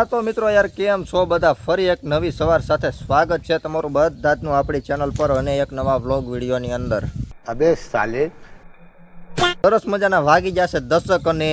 હા તો મિત્રો યાર કેમ છો બધા? ફરી એક નવી સવાર સાથે સ્વાગત છે તમારું બધાનું આપણી ચેનલ પર અને એક નવા વ્લોગ વિડીયોની અંદર. અબે સાલે. સરસ મજાના વાગી જશે દશક અને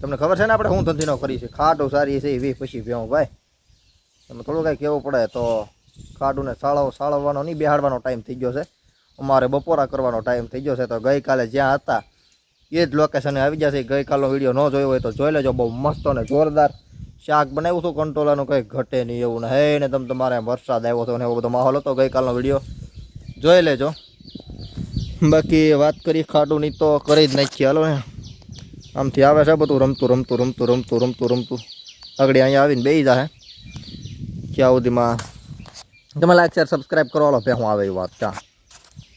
તમને ખબર છે ને આપણે શું ધંધીનો કરી છે? ખાટો સારી છે એવી પછી ભેવું ભાઈ. તમે થોડું કાંઈ કહેવું પડે તો ખાડુને સાળવ સાળવવાનો નહીં બેહાડવાનો ટાઈમ થઈ ગયો છે. અમારે બપોરા કરવાનો ટાઈમ થઈ ગયો છે. તો ગઈકાલે જ્યાં હતા એ જ લોકેશને આવી જશે. ગઈકાલનો વીડિયો ન જોયો હોય તો જોઈ લેજો. બહુ મસ્ત અને જોરદાર શાક બનાવ્યું હતું કંટ્રોલાનું કંઈ ઘટે નહીં એવું ને હે ને તમે તમારે વરસાદ આવ્યો હતો ને એવો બધો માહોલ હતો ગઈકાલનો વીડિયો. જોઈ લેજો. બાકી વાત કરી ખાટુની તો કરી જ નાખીએ. હાલો ને. આમથી આવે છે બધું રમતું રમતું રમતું રમતું રમતું રમતું. આગળ અહીંયા આવીને બેસી જાય ક્યાં સુધીમાં તમે લાઈક શેર સબસ્ક્રાઈબ કરો. હાલો હું આવે એ વાત. ત્યાં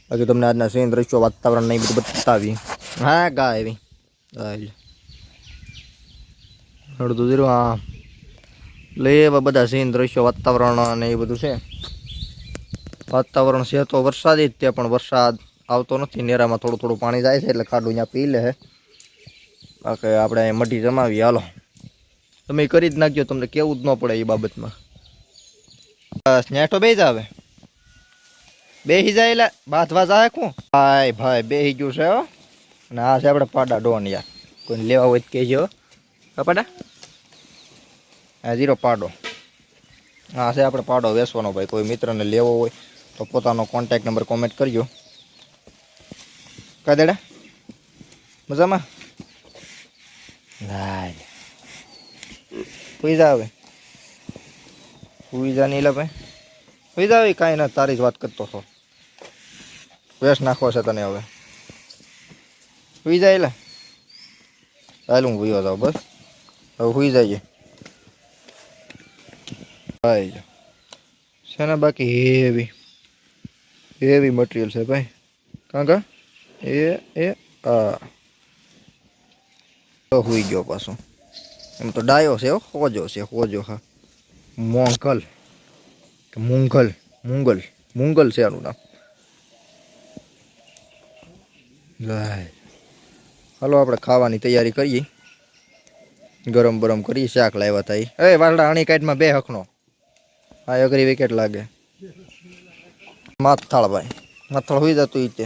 બાકી તમને આજના સીન દ્રશ્યો, વાતાવરણ નહીં બધું બતાવી હા, ગા એવી. ગાય અડધું જીરું, હા. લે એવા બધા સીન દ્રશ્યો, વાતાવરણ અને એ બધું છે. વાતાવરણ છે તો વરસાદી જ તે પણ વરસાદ આવતો નથી. નેરામાં થોડું થોડું પાણી જાય છે એટલે ખાડું અહીંયા પી લે બાકી આપણે મઢી જમાવી હાલો. તમે કરી જ નાખજો, તમને કેવું જ ન પડે એ બાબતમાં. બસ નેટો બે જ આવે બેસી જાય એટલે બાથ ભાત આવે કું ભાઈ ભાઈ બેસી ગયું છે અને આ છે આપણે પાડા ડોન યાર કોઈ લેવા હોય તો કહેજો. પાડા? આ જીરો પાડો. હા છે આપણે પાડો વેચવાનો ભાઈ. કોઈ મિત્રને લેવો હોય તો પોતાનો કોન્ટેક્ટ નંબર કોમેન્ટ કરજો. કા દેડા? મજામાં? લાય પૈસા આવે. સુઈ નહીં લે ભાઈ. પૈસા આવે, કાંઈ ના, તારી જ વાત કરતો હતો. વેસ નાખવો છે તને હવે. સુઈ જાય લે હાલ હું ભૂયો જાઉં, બસ. હવે સુઈ જઈએ. ભાઈ. છે ને બાકી હેવી હેવી મટીરિયલ છે ભાઈ. કાં કા? એ એ, આ. હોઈ ગયો પાછો. એમ તો ડાયો છે હો, હોજો છે, હોજો, હા. મોંઘલ. મુંગલ મુંગલ મુંગલ છે આનું નામ. હાલો, આપણે ખાવાની તૈયારી કરીએ. ગરમ બરમ કરી શાક લાવ્યા હતા એ વાલડા અણી કાઢમાં બે હકનો. હા અઘરી વિકેટ લાગે. માથાળ ભાઈ. માથાળ હોઈ જતું ઈ તે.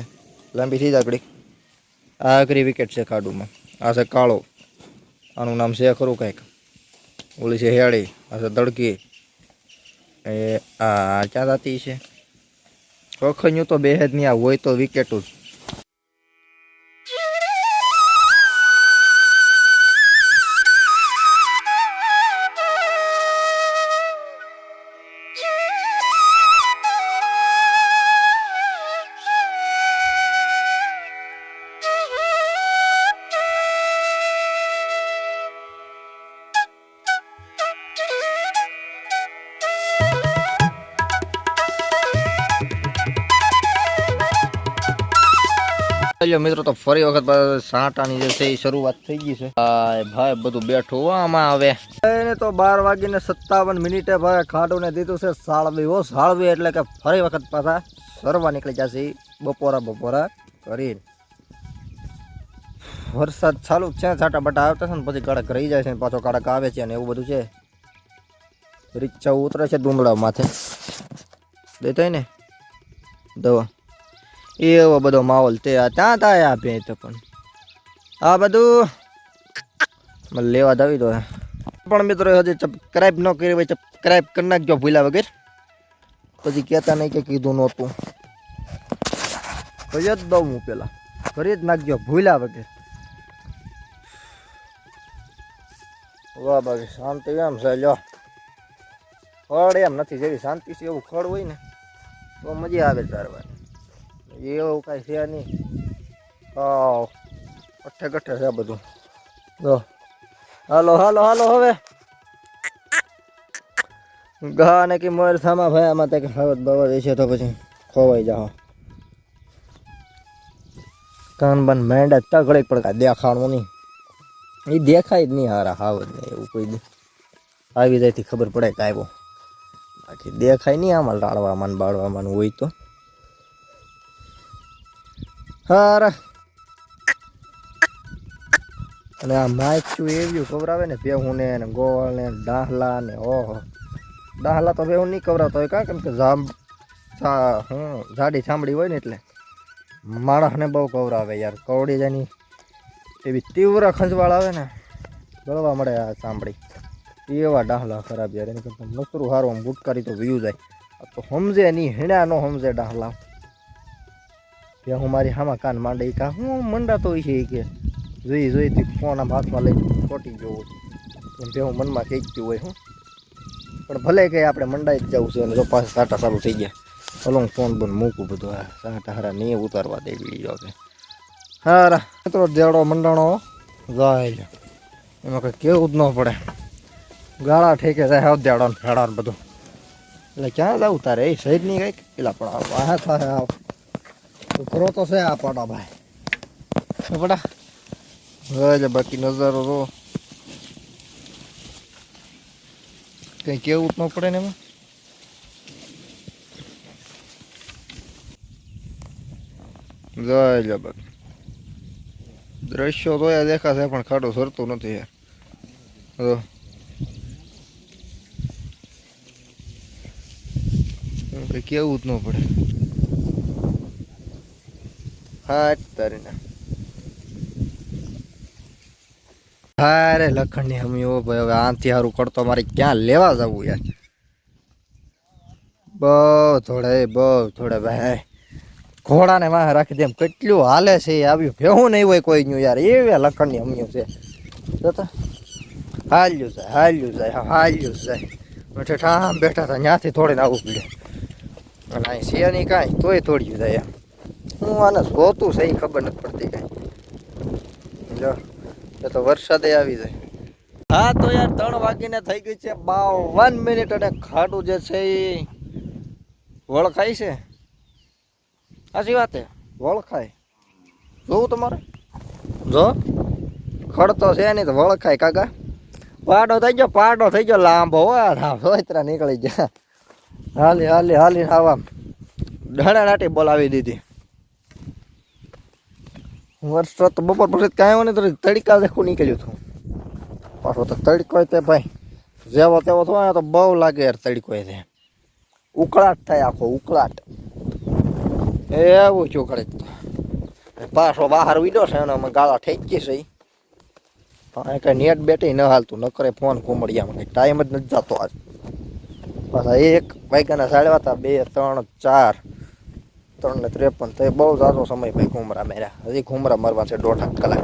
લાંબી થઈ જાકડી આ અઘરી વિકેટ છે ખાડુમાં. આ છે કાળો. આનું નામ છે ખરું કંઈક. ઓલી છે હેળી. આ છે દડકી એ આ ક્યાં જાતી છે. વખણ્યું તો બે જ નહીં આ હોય તો વિકેટું જ. ચાલો મિત્રો, તો ફરી વખત સાંટાની જે છે એ શરૂઆત થઈ ગઈ છે. ભાઈ બધું બેઠું આમાં હવે. તો બાર વાગીને સત્તાવન મિનિટે ભાઈ ખાડુને દીધું છે સાળવી. હો સાળવી એટલે કે ફરી વખત પાછા સરવા નીકળી જશે બપોરા બપોરા કરીને. વરસાદ ચાલુ છે, છાટા બટા આવતા છે ને પછી કડક રહી જાય છે ને પાછો કડક આવે છે અને એવું બધું છે. રીક્ષા ઉતરે છે ડુંગળા માથે દેતા ને? દવા. એવો બધો માહોલ તે ત્યાં ત્યાં આપે તો પણ. આ બધું મને લેવા જ આવી દો પણ મિત્રો, હજી સબસ્ક્રાઈબ ન કરી હોય સબસ્ક્રાઈબ કરી નાખજો ભૂલા વગર. પછી કહેતા નહીં કે કીધું નહોતું. કરી જ દઉં હું પેલા. કરી જ નાખજો ભૂલા વગર. વાહ બાકી શાંતિ એમ છે. લ્યો. ખડ એમ નથી જેવી, શાંતિ છે એવું ખડ હોય ને, તો મજા આવે ચારવાની એવું કાંઈ છે નહીં. અઠે કઠે છે બધું. જો. હાલો હાલો હાલો હવે. ગા ને કે મોર સામા ભાઈ, આમાં તે ખાવત બાવત છે તો પછી ખોવાઈ જાઓ કાન બન મેંડા તગડે પડકા દેખાણું નહીં. એ દેખાય જ નહીં હારા હાવત નહીં એવું કોઈ આવી જાય ખબર પડે કે આવ્યો બાકી દેખાય નહીં આમાં ને બાળવામાં હોય તો. હારા. અને આ માયચું એવું ખવડાવે ને ભેહું ને ગોળ ને ડાહલા ને ઓહો. ડાહલા તો ભેહું નહીં ખવડાવતો હોય કાં કેમ કે જામ હું જાડી ચામડી હોય ને એટલે માણસને બહુ કવરાવે યાર, કવડી જાની એવી તીવ્ર ખંજવાળ આવે ને, ગળવા મળે આ ચામડી. એવા ડાહલા ખરાબ યાર, એની કરતાં નસરું સારું આમ ગુટકારી તો વ્યૂ જાય. તો સમજે નહીં, હેણા ન સમજે ડાહલા ત્યાં હું મારી હામાં કાન માંડે કા હું મંડાતો છે કે. જોઈ જોઈ તે ફોન આમ હાથમાં લઈને ખોટી જવું એમ તે હું મનમાં ખેંચતી હોય, હું. પણ ભલે કે આપણે મંડાઈ જ જવું છે અને જો પાછા સાટા ચાલુ થઈ ગયા. હું ફોન બંધ મૂકું બધું, આ સાટા હારા નહીં ઉતારવા દે વીડિયો કે હારા, મિત્રો દેવડો મંડાણો જાય એમાં કંઈ કેવું જ ન પડે. ગાળા ઠેકે જાય હાવ દેવડો ને ફેડા બધું. એટલે ક્યાં જવું તારે, એ સહિત નહીં કંઈક? પેલા પણ આ થાય તો છે આ પાડા ભાઈ. પડા? એટલે બાકી નજારો તો કઈ કેવું ન પડે ને એમાં. લે બાકી. દ્રશ્યો તો યાર દેખાશે પણ ખાડો સરતો નથી યાર કેવું જ ન પડે. હા તારીને હારે લખણની હમીઓ ભાઈ હવે આથી સારું કરતો મારે ક્યાં લેવા જવું યાર બહુ થોડે બહુ થોડે ભાઈ ઘોડાને વાહ રાખી દે એમ કેટલું હાલે છે એ આવ્યું ભેહું નહીં હોય કોઈ ન્યુ યાર એવી લખણની હમીઓ છે જોતા હાલ્યું જાય હાલ્યું જાય હાલ્યું જાય બેઠે ઠામ બેઠા હતા ત્યાંથી થોડીને આવવું પડ્યું અને અહીં છે નહીં કાંઈ તોય તોડ્યું જાય એમ હું આને જોતું છે એ ખબર નથી પડતી કાંઈ. જો એ તો વરસાદે આવી જાય. હા, તો યાર ત્રણ વાગીને થઈ ગઈ છે બાવન મિનિટ અને ખાડું જે છે એ વળખાય છે. સાચી વાત વળખાય. જોવું તમારે? જો. ખડતો છે નહીં તો વળખાય કાકા. પાડો થઈ ગયો, પાડો થઈ ગયો, લાંબો હોય નીકળી ગયા. હાલી હાલી હાલી આવા ઢાણા નાટી બોલાવી દીધી. વરસાદ તો બપોર પછી કાંઈ નહીં, તો તડકા દેખું નીકળ્યું હતું. પાછો તો તડકો તે ભાઈ. જેવો તેવો થયો તો બહુ લાગે યાર તડકો તે ઉકળાટ થાય આખો, ઉકળાટ. એવું ચોકડે પાછો બહાર વીડો છે અને અમે ગાળા ઠેકી છે પણ કઈ નેટ બેટી ન હાલતું, ન કરે ફોન કુમડિયામાં કઈ ટાઈમ જ નથી જતો આજ. પાછા એક વાગ્યાના હતા બે, ત્રણ, ચાર. ત્રણ ને ત્રેપન તો બહુ ઝાઝો સમય ભાઈ ઘુમરા મેર્યા હજી ઘુમરા મારવા છે દોઢ કલાક.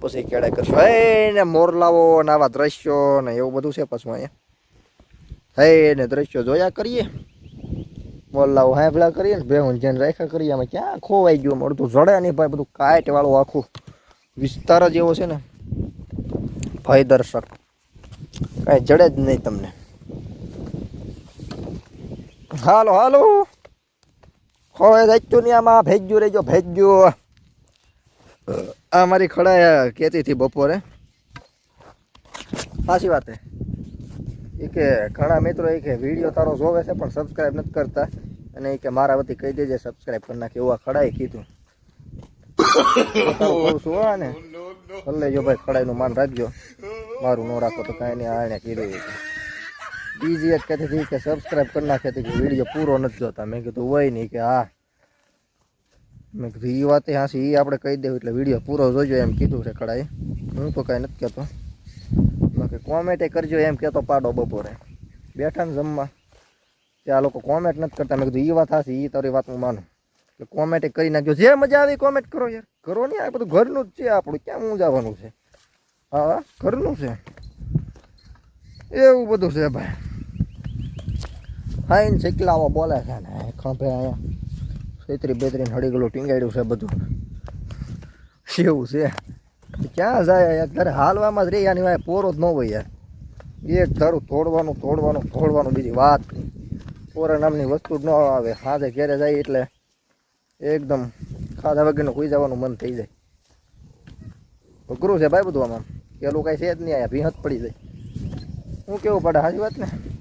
પછી કેળે કરશું. હે ને મોરલાવો ને આવા દ્રશ્યો ને એવું બધું છે પછી અહીંયા. હે ને દ્રશ્યો જોયા કરીએ. મોરલાવો ભલા કરીએ ને ભેહું જેને રાખ્યા કરીએ. અમે ક્યાં ખોવાઈ ગયું? અડધું જડે નહીં ભાઈ, બધું કાંઈટ વાળું આખું વિસ્તાર જ એવો છે ને. ભય દર્શક. કાંઈ જડે જ નહીં તમને. હાલો હાલો. હવે જાય નહીં આમાં ભેજ્યું રહેજો, ભેજ્યું. આ મારી ખડા કહેતી હતી બપોરે. સાચી વાત એ કે ઘણા મિત્રો એ કે વીડિયો તારો જોવે છે, પણ સબસ્ક્રાઈબ નથી કરતા. અને એ કે મારા વતી કહી દેજે સબસ્ક્રાઈબ કરી નાખે. એવું ખડાએ કીધું. કહું છું હા ને? ભલે જો ભાઈ ખડાઈનું માન રાખજો. મારું ન રાખો તો કાંઈ નહીં આણે કીધું. બીજી એક કહેતી હતી કે સબસ્ક્રાઈબ કરી નાખે હતી કે વીડિયો પૂરો નથી જોતા. મેં કીધું હોય નહીં કે હા. મેં કીધું એ વાતે હાસી એ આપણે કહી દેવું એટલે વીડિયો પૂરો જોજો એમ કીધું છે કડાએ. હું તો કાંઈ નથી કહેતો. મેં કે કોમેન્ટે કરજો એમ કહેતો પાડો બપોરે. બેઠા ને જમવા. કે આ લોકો કોમેન્ટ નથી કરતા. મેં કીધું એ વાત હાસી એ તારી વાત હું માનું. એટલે કોમેન્ટે કરી નાખજો. જે મજા આવી કોમેન્ટ કરો યાર. કરો નહીં આ બધું ઘરનું જ છે આપણું. ક્યાં હું જવાનું છે? હા, ઘરનું છે. એવું બધું છે ભાઈ. એને શીખલાવો બોલે છે ને, ખંભે અહીંયા છેતરી બેતરી હળી ગયેલું ટીંગાડ્યું છે બધું. એવું છે. ક્યાં જાય અત્યારે હાલવામાં જ રહી, આની વાય પોરો જ ન હોય યાર. એક ધારું તોડવાનું તોડવાનું તોડવાનું, બીજી વાત નહીં. પોરા નામની વસ્તુ જ ન આવે. સાંજે ઘેરે જાય એટલે એકદમ ખાધા વગરનું ખુઈ જવાનું મન થઈ જાય. અઘરું છે ભાઈ બધું આમાં. પેલું કાંઈ છે જ નહીં આયા ભીહત પડી જાય. હું કેવું પડે, સાચી વાત ને?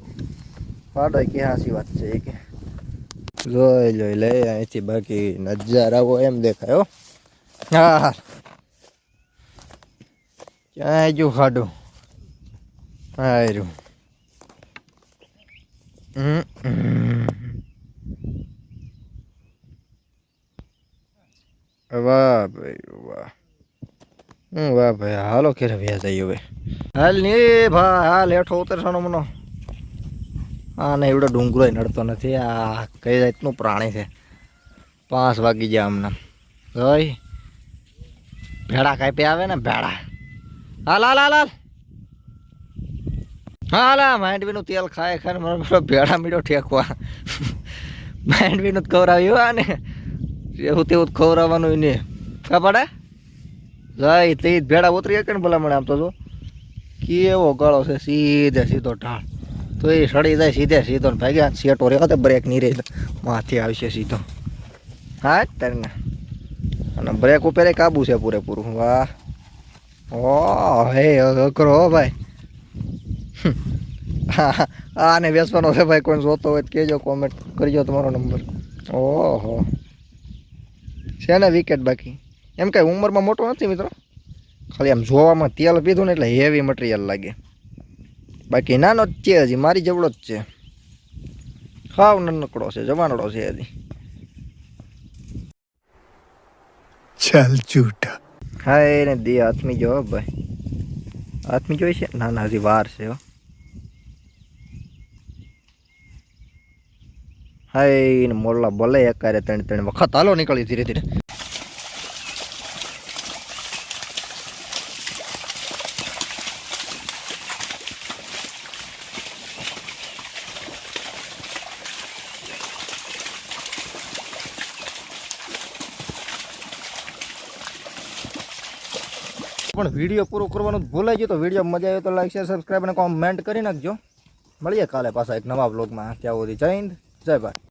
પાડો કે હાસી વાત છે કે. જોઈ જોઈ લે, અહીંથી બાકી નજારાઓ એમ દેખાય, હો. હા ક્યાંય જો ખાડું હારું. વાહ ભાઈ, વાહ. વાહ ભાઈ, હાલો કે વ્યા જઈએ હવે. હાલની ભા હાલ, હેઠો ઉતરશો મનો આ ને એવડો ડુંગરો નડતો નથી. આ કઈ જાતનું પ્રાણી છે? પાંચ વાગી ગયા હમણાં જોઈ? ભેડા કાપી આવે ને? ભેડા હાલ હાલ હાલ હાલ. હાલ હા માંડવીનું તેલ ખાય ખાય મારો ભેડા મીઠો ઠેકવા. માંડવીનું જ ખવડાવ્યું આ ને? એવું તેવું જ ખવડાવવાનું એને. ખા પડે? જાય તે ભેડા ઉતરી શકે ને ભલા મને આમ તો જો. કેવો ગળો છે, સીધે સીધો ઢાળ. તો એ સડી જાય સીધે સીધો ને ભાગ્યા. સેટો રહ્યો તો બ્રેક નહીં રહી માથે આવશે સીધો. હા જ તને. અને બ્રેક ઉપર કાબુ છે પૂરેપૂરું. વાહ. ઓ હે, અઘરો હો ભાઈ. હા, આને બેસવાનો છે ભાઈ. કોઈ જોતો હોય તો કહેજો કોમેન્ટ કરજો તમારો નંબર ઓહો. છે ને વિકેટ બાકી. એમ કાંઈ ઉંમરમાં મોટો નથી મિત્રો. ખાલી આમ જોવામાં તેલ પીધું ને એટલે હેવી મટીરિયલ લાગે. બાકી નાનો જ છે હજી મારી જવડો જ છે. ખાવ નાનકડો છે જવાનડો છે હજી. ચાલ ચૂટા હા એને દે હાથમી જો ભાઈ. હાથમી જોઈ છે? ના ના હજી વાર છે હા. એને મોરલા ભલે એકારે ત્રણ ત્રણ વખત. હાલો નીકળી ધીરે ધીરે. પણ વીડિયો પૂરો કરવાનું ભૂલાઈ ગયું, તો વીડિયો મજા આવે તો લાઈક શેર સબસ્ક્રાઈબ અને કોમેન્ટ કરી નાખજો. મળીએ કાલે પાછા એક નવા બ્લોગમાં ત્યાં સુધી જય હિન્દ, જય ભારત.